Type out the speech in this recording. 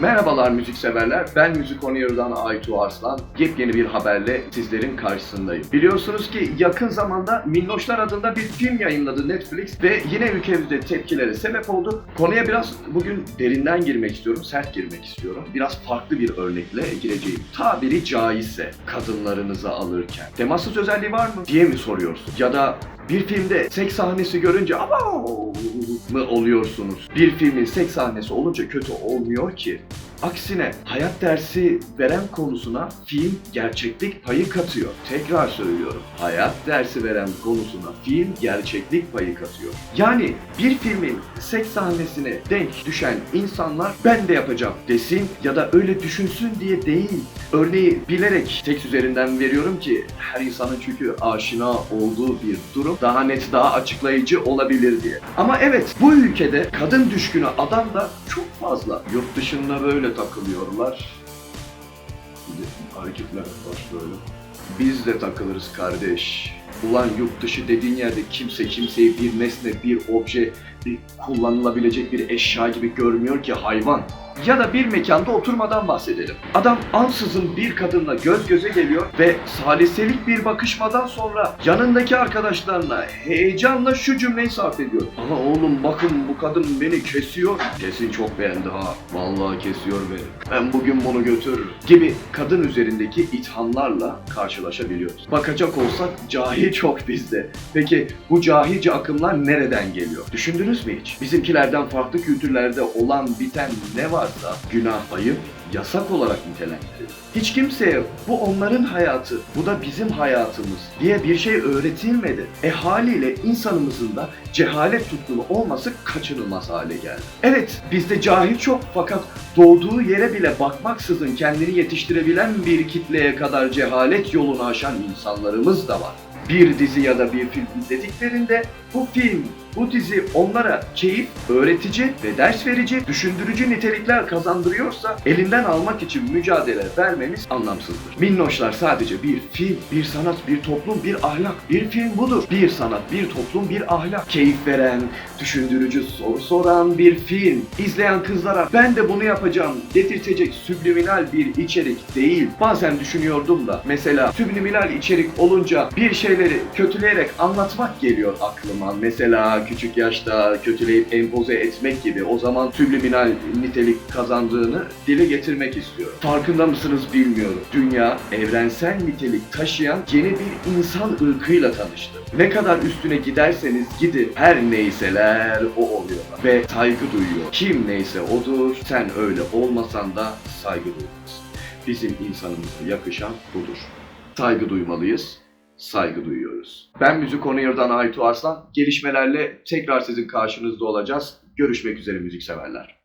Merhabalar müzikseverler, ben Müzik On Air'dan Aytu Arslan. Yepyeni bir haberle sizlerin karşısındayım. Biliyorsunuz ki yakın zamanda Minnoşlar adında bir film yayınladı Netflix ve yine ülkemizde tepkilere sebep oldu. Konuya biraz bugün derinden girmek istiyorum, sert girmek istiyorum. Biraz farklı bir örnekle gireceğim. Tabiri caizse kadınlarınızı alırken temassız özelliği var mı diye mi soruyorsun? Ya da bir filmde seks sahnesi görünce ama mı oluyorsunuz? Bir filmin seks sahnesi olunca kötü olmuyor ki. Aksine hayat dersi veren konusuna film gerçeklik payı katıyor. Tekrar söylüyorum. Hayat dersi veren konusuna film gerçeklik payı katıyor. Yani bir filmin seks sahnesine denk düşen insanlar ben de yapacağım desin ya da öyle düşünsün diye değil. Örneği bilerek seks üzerinden veriyorum ki her insanın çünkü aşina olduğu bir durum daha net daha açıklayıcı olabilir diye. Ama evet bu ülkede kadın düşkünü adam da çok fazla. Yurt dışında böyle takılıyorlar. Hareketler var böyle. Biz de takılırız kardeş. Ulan yurt dışı dediğin yerde kimse kimseyi bir nesne, bir obje, kullanılabilecek bir eşya gibi görmüyor ki hayvan. Ya da bir mekanda oturmadan bahsedelim. Adam ansızın bir kadınla göz göze geliyor ve saliselik bir bakışmadan sonra yanındaki arkadaşlarına heyecanla şu cümleyi sarf ediyor. Ama oğlum bakın bu kadın beni kesiyor. Kesin çok beğendi ha. Vallahi kesiyor beni. Ben bugün bunu götürürüm. Gibi kadın üzerindeki ithamlarla karşılaşabiliyoruz. Bakacak olsak cahil çok bizde. Peki bu cahilce akımlar nereden geliyor? Düşündünüz mü hiç? Bizimkilerden farklı kültürlerde olan biten ne varsa günah, ayıp, yasak olarak nitelendirilir. Hiç kimseye bu onların hayatı, bu da bizim hayatımız diye bir şey öğretilmedi. E haliyle insanımızın da cehalet tutkunu olması kaçınılmaz hale geldi. Evet bizde cahil çok fakat doğduğu yere bile bakmaksızın kendini yetiştirebilen bir kitleye kadar cehalet yolunu aşan insanlarımız da var bir dizi ya da bir film izlediklerinde bu film, bu dizi onlara keyif, öğretici ve ders verici, düşündürücü nitelikler kazandırıyorsa elinden almak için mücadele vermemiz anlamsızdır. Minnoşlar sadece bir film, bir sanat, bir toplum, bir ahlak. Bir film budur. Bir sanat, bir toplum, bir ahlak. Keyif veren, düşündürücü soru soran bir film. İzleyen kızlara ben de bunu yapacağım dedirtecek subliminal bir içerik değil. Bazen düşünüyordum da mesela subliminal içerik olunca bir şeyleri kötüleyerek anlatmak geliyor aklıma. Mesela küçük yaşta kötüleyip empoze etmek gibi o zaman subliminal nitelik kazandığını dile getirmek istiyorum. Farkında mısınız bilmiyorum. Dünya evrensel nitelik taşıyan yeni bir insan ırkıyla tanıştı. Ne kadar üstüne giderseniz gidin her neyseler o oluyorlar. Ve saygı duyuyor. Kim neyse odur, sen öyle olmasan da saygı duymalısın. Bizim insanımıza yakışan budur. Saygı duymalıyız, saygı duyuyoruz. Ben Müzik On Air'dan Aytu Arslan. Gelişmelerle tekrar sizin karşınızda olacağız. Görüşmek üzere müzikseverler.